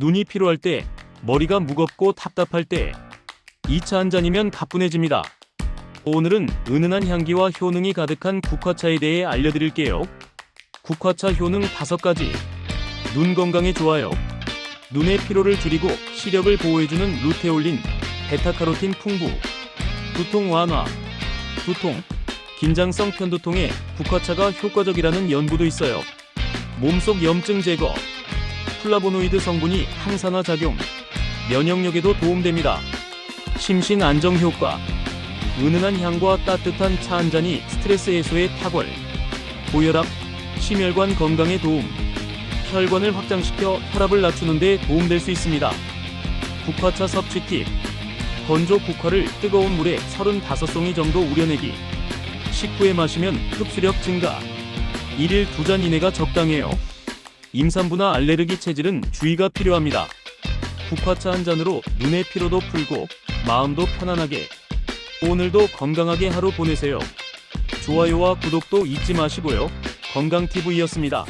눈이 피로할 때, 머리가 무겁고 답답할 때, 이차한 잔이면 가뿐해집니다. 오늘은 은은한 향기와 효능이 가득한 국화차에 대해 알려드릴게요. 국화차 효능 5가지. 눈 건강에 좋아요. 눈의 피로를 줄이고 시력을 보호해주는 루테올린, 베타카로틴 풍부. 두통 완화. 두통, 긴장성 편두통에 국화차가 효과적이라는 연구도 있어요. 몸속 염증 제거. 플라보노이드 성분이 항산화 작용. 면역력에도 도움됩니다. 심신 안정 효과. 은은한 향과 따뜻한 차 한 잔이 스트레스 해소에 탁월. 고혈압, 심혈관 건강에 도움. 혈관을 확장시켜 혈압을 낮추는 데 도움될 수 있습니다. 국화차 섭취 팁. 건조 국화를 뜨거운 물에 35송이 정도 우려내기. 식후에 마시면 흡수력 증가. 1일 2잔 이내가 적당해요. 임산부나 알레르기 체질은 주의가 필요합니다. 국화차 한 잔으로 눈의 피로도 풀고 마음도 편안하게 오늘도 건강하게 하루 보내세요. 좋아요와 구독도 잊지 마시고요. 건강TV였습니다.